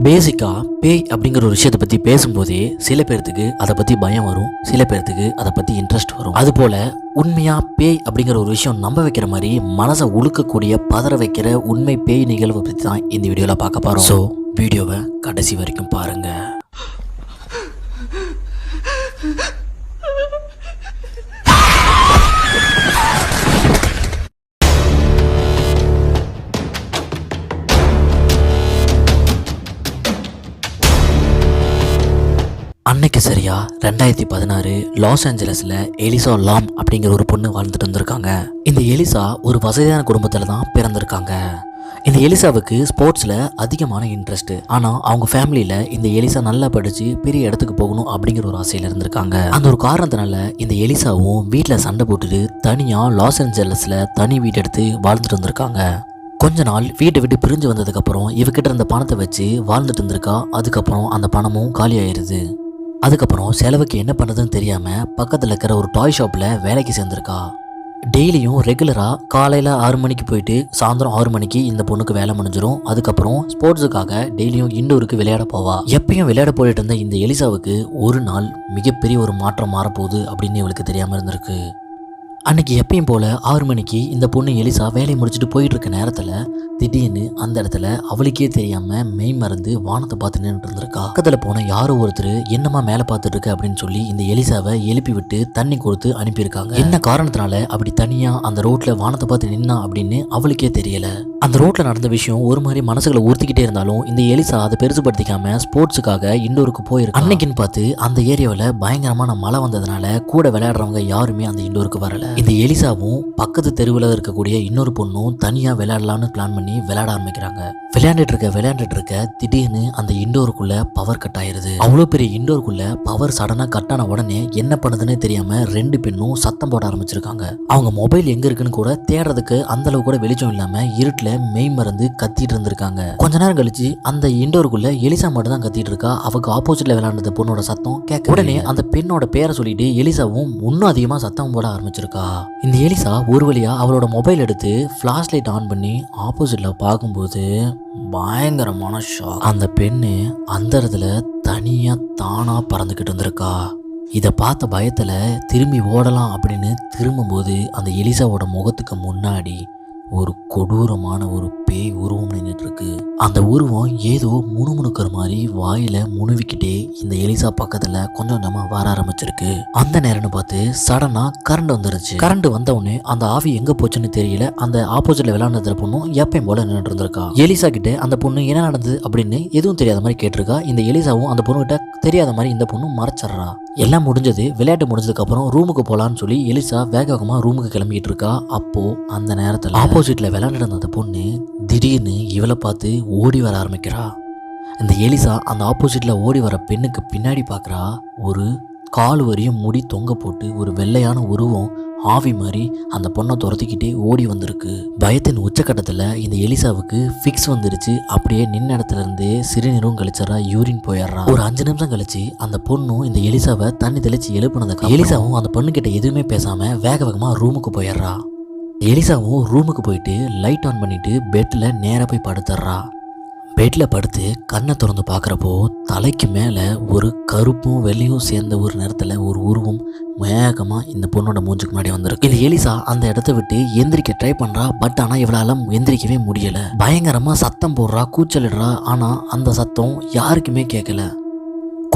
பேசிக்காக பேய் அப்படிங்கிற ஒரு விஷயத்தை பற்றி பேசும்போதே சில பேர்த்துக்கு அதை பற்றி பயம் வரும் சில பேர்த்துக்கு அதை பற்றி இன்ட்ரெஸ்ட் வரும். அதுபோல் உண்மையாக பேய் அப்படிங்கிற ஒரு விஷயம் நம்ப வைக்கிற மாதிரி மனசை உழுக்கக்கூடிய பதற வைக்கிற உண்மை பேய் நிகழ்வை பற்றி தான் இந்த வீடியோவில் பார்க்க போகிறோம் ஸோ வீடியோவை கடைசி வரைக்கும் பாருங்கள் அன்னைக்கு சரியா ரெண்டாயிரத்தி பதினாறு லாஸ் ஏஞ்சலஸில் எலிசா லாம் அப்படிங்கிற ஒரு பொண்ணு வாழ்ந்துட்டு வந்திருக்காங்க. இந்த எலிசா ஒரு வசதியான குடும்பத்தில் தான் பிறந்திருக்காங்க. இந்த எலிசாவுக்கு ஸ்போர்ட்ஸில் அதிகமான இன்ட்ரெஸ்ட் ஆனால் அவங்க ஃபேமிலியில் இந்த எலிசா நல்லா படித்து பெரிய இடத்துக்கு போகணும் அப்படிங்கிற ஒரு ஆசையில் இருந்திருக்காங்க. அந்த ஒரு காரணத்தினால இந்த எலிசாவும் வீட்டில் சண்டை போட்டுட்டு தனியாக லாஸ் ஏஞ்சலஸில் தனி வீடு எடுத்து வாழ்ந்துட்டு வந்திருக்காங்க. கொஞ்ச நாள் வீட்டை விட்டு பிரிஞ்சு வந்ததுக்கப்புறம் இவகிட்ட இருந்த பணத்தை வச்சு வாழ்ந்துட்டு இருந்திருக்கா அதுக்கப்புறம் அந்த பணமும் காலியாயிருது. அதுக்கப்புறம் செலவுக்கு என்ன பண்ணுதுன்னு தெரியாமல் பக்கத்தில் இருக்கிற ஒரு டாய் ஷாப்பில் வேலைக்கு சேர்ந்திருக்கா. டெய்லியும் ரெகுலராக காலையில் ஆறு மணிக்கு போயிட்டு சாயந்தரம் ஆறு மணிக்கு இந்த பொண்ணுக்கு வேலை முடிஞ்சிடும் அதுக்கப்புறம் ஸ்போர்ட்ஸுக்காக டெய்லியும் இண்டோருக்கு விளையாட போவா. எப்பயும் விளையாட போயிட்டு இருந்த இந்த எலிசாவுக்கு ஒரு நாள் மிகப்பெரிய ஒரு மாற்றம் மாறப்போகுது அப்படின்னு இவளுக்கு தெரியாமல் இருந்திருக்கு. அன்னைக்கு எப்பயும் போல ஆறு மணிக்கு இந்த பொண்ணு எலிசா வேலையை முடிச்சுட்டு போயிட்டு இருக்க நேரத்தில் திடீர்னு அந்த இடத்துல அவளுக்கே தெரியாம மெய் மறந்து வானத்தை பார்த்து நின்றுட்டு இருந்திருக்கா. பக்கத்தில் போன யாரோ ஒருத்தர் என்னமா மேலே பார்த்துட்டு இருக்க அப்படின்னு சொல்லி இந்த எலிசாவை எழுப்பி விட்டு தண்ணி கொடுத்து அனுப்பியிருக்காங்க. என்ன காரணத்தினால அப்படி தனியா அந்த ரோட்ல வானத்தை பார்த்து நின்னா அப்படின்னு அவளுக்கே தெரியல. அந்த ரோட்டில் நடந்த விஷயம் ஒரு மாதிரி மனசுகளை ஊர்த்திக்கிட்டே இருந்தாலும் இந்த எலிசா அதை பெருசுபடுத்திக்காம ஸ்போர்ட்ஸுக்காக இண்டோருக்கு போயிருக்கு? அன்னைக்குன்னு பார்த்து அந்த ஏரியாவில் பயங்கரமான மழை வந்ததுனால கூட விளையாடுறவங்க யாருமே அந்த இண்டோருக்கு வரல. இந்த எலிசாவும் பக்கத்து தெருவில் இருக்கக்கூடிய இன்னொரு பொண்ணும் தனியாக விளையாடலாம்னு பிளான் பண்ணி விளையாட ஆரம்பிக்கிறாங்க. விளையாண்டுட்டு இருக்க விளையாண்டுட்டு இருக்க திடீர்னு அந்த இண்டோருக்குள்ள பவர் கட் ஆயிருது. அவ்வளோ பெரிய இண்டோருக்குள்ள பவர் சடனாக கட் ஆன உடனே என்ன பண்ணுதுன்னு தெரியாம ரெண்டு பெண்ணும் சத்தம் போட ஆரம்பிச்சிருக்காங்க. அவங்க மொபைல் எங்க இருக்குன்னு கூட தேடுறதுக்கு அந்த அளவு கூட வெளிச்சம் இல்லாம இருட்டில் மெய் மறந்து கத்திட்டு இருந்திருக்காங்க. கொஞ்ச நேரம் கழிச்சு அந்த இண்டோருக்குள்ள எலிசா மட்டும் தான் கத்திட்டு இருக்கா? அவக்கு ஆப்போசிட்ல விளையாண்டது பொண்ணோட சத்தம் கேட்க உடனே அந்த பெண்ணோட பேரை சொல்லிட்டு எலிசாவும் இன்னும் அதிகமா சத்தம் போட ஆரம்பிச்சிருக்கா. இந்த எலிசா ஒரு வழியா அவளோட மொபைல் எடுத்து ஃபிளாஷ் லைட் ஆன் பண்ணி ஆப்போசிட்ல பார்க்கும்போது பயங்கரமான ஷாக் அந்த பெண்ணு அந்த இடத்துல தனியா தானா பறந்துக்கிட்டு இருந்திருக்கா. இதை பார்த்த பயத்தில் திரும்பி ஓடலாம் அப்படின்னு திரும்பும்போது அந்த எலிசாவோட முகத்துக்கு முன்னாடி ஒரு கொடூரமான ஒரு பேய் உருவம் நின்றுட்டுருக்கு அந்த உருவம் ஏதோ முணுமுணுக்கிற மாதிரி வாயில முணுவிக்கிட்டே இந்த எலிசா பக்கத்துல கொஞ்சம் கொஞ்சமா வர ஆரம்பிச்சிருக்கு. அந்த நேரம்னு பார்த்து சடனா கரண்ட் வந்துருச்சு. கரண்ட் வந்த உடனே அந்த ஆவி எங்க போச்சுன்னு தெரியல. அந்த ஆப்போசிட்ல விளையாடுற பொண்ணும் எப்பயும் போல நின்றுட்டு இருந்திருக்கா. எலிசா கிட்ட அந்த பொண்ணு என்ன நடந்தது அப்படின்னு எதுவும் தெரியாத மாதிரி கேட்டிருக்கா. இந்த எலிசாவும் அந்த பொண்ணுகிட்ட தெரியாத மாதிரி இந்த பொண்ணு மறைச்சிடுறா. எல்லாம் முடிஞ்சது விளையாட்டு முடிஞ்சதுக்கப்புறம் ரூமுக்கு போகலான்னு சொல்லி எலிசா வேக வேகமாக ரூமுக்கு கிளம்பிட்டு இருக்கா. அப்போது அந்த நேரத்தில் ஆப்போசிட்டில் விளையாண்டுட்டு அந்த பொண்ணு திடீர்னு இவளை பார்த்து ஓடி வர ஆரம்பிக்கிறா. இந்த எலிசா அந்த ஆப்போசிட்டில் ஓடி வர பெண்ணுக்கு பின்னாடி பார்க்குறா ஒரு கால் வரையும் முடி தொங்க போட்டு ஒரு வெள்ளையான உருவம் ஆவி மாதிரி அந்த பொண்ணை துரத்திக்கிட்டே ஓடி வந்திருக்கு. பயத்தின் உச்சக்கட்டத்தில் இந்த எலிசாவுக்கு ஃபிக்ஸ் வந்துருச்சு. அப்படியே நின்ன இடத்துல இருந்து சிறுநீரும் கழிச்சறா யூரின் போயிடுறான் ஒரு அஞ்சு நிமிஷம் கழிச்சு அந்த பொண்ணும் இந்த எலிசாவை தண்ணி தெளிச்சு எழுப்புனதுக்கு எலிசாவும் அந்த பொண்ணுக்கிட்ட எதுவுமே பேசாமல் வேக வேகமாக ரூமுக்கு போயிடுறா. எலிசாவும் ரூமுக்கு போயிட்டு லைட் ஆன் பண்ணிட்டு பெட்டில் நேராக போய் படுத்துடுறா பெட்டில் படுத்து கண்ணை திறந்து பார்க்குறப்போ தலைக்கு மேலே ஒரு கருப்பும் வெள்ளையும் சேர்ந்த ஒரு நேரத்தில் ஒரு உருவம் வேகமாக இந்த பொண்ணோட மூஞ்சுக்கு முன்னாடி வந்திருக்கு. இது எலிசா அந்த இடத்த விட்டு எந்திரிக்க ட்ரை பண்ணுறா பட் ஆனால் இவளால் எந்திரிக்கவே முடியலை. பயங்கரமாக சத்தம் போடுறா கூச்சலிடுறா ஆனால் அந்த சத்தம் யாருக்குமே கேட்கல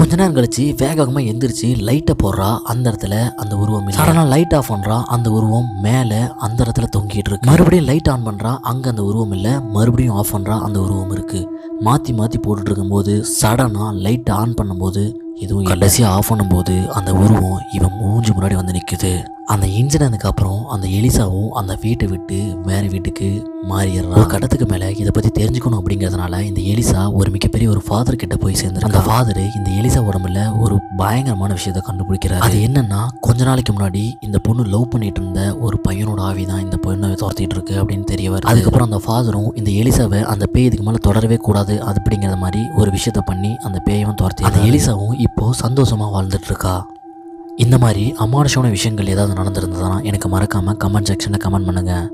கொஞ்ச நேரம் கழிச்சு வேக வேகமாக எந்திரிச்சு லைட்டை போடுறா அந்த இடத்துல அந்த உருவம் சடனாக லைட் ஆஃப் பண்ணுறா அந்த உருவம் மேலே அந்த இடத்துல தொங்கிட்டு இருக்கு. மறுபடியும் லைட் ஆன் பண்ணுறா அங்கே அந்த உருவம் இல்லை. மறுபடியும் ஆஃப் பண்ணுறா அந்த உருவம் இருக்கு. மாற்றி மாற்றி போட்டுட்டு இருக்கும்போது சடனாக லைட் ஆன் பண்ணும்போது இதுவும் கடைசியாக ஆஃப் பண்ணும்போது அந்த உருவம் இவன் மூஞ்சி முன்னாடி வந்து நிற்குது அந்த இன்சிடென்ட்க்கு அப்புறம் அந்த எலிசாவும் அந்த வீட்டை விட்டு வேறு வீட்டுக்கு மாறிடுறான். ஒரு கட்டத்துக்கு மேலே இதை பற்றி தெரிஞ்சுக்கணும் அப்படிங்கிறதுனால இந்த எலிசா ஒரு மிகப்பெரிய ஒரு ஃபாதர் கிட்ட போய் சேர்ந்து அந்த ஃபாதர் இந்த எலிசா உடம்புல ஒரு பயங்கரமான விஷயத்தை கண்டுபிடிக்கிறார். அது என்னன்னா கொஞ்ச நாளைக்கு முன்னாடி இந்த பொண்ணு லவ் பண்ணிட்டு இருந்த ஒரு பையனோட ஆவி தான் இந்த பொண்ணை துரத்திட்டு இருக்கு அப்படின்னு தெரிய வருது. அதுக்கப்புறம் அந்த ஃபாதரும் இந்த எலிசாவை அந்த பேய் இதுக்கு மேலே தொடரவே கூடாது அது அப்படிங்கிற மாதிரி ஒரு விஷயத்த பண்ணி அந்த பேயவும் துரத்தி அந்த எலிசாவும் இப்போ சந்தோஷமாக வாழ்ந்துட்டு இருக்கா. இந்த மாதிரி அமானுஷமான விஷயங்கள் ஏதாவது நடந்திருந்ததுன்னா எனக்கு மறக்காமல் கமெண்ட் செக்ஷனில் கமெண்ட் பண்ணுங்கள்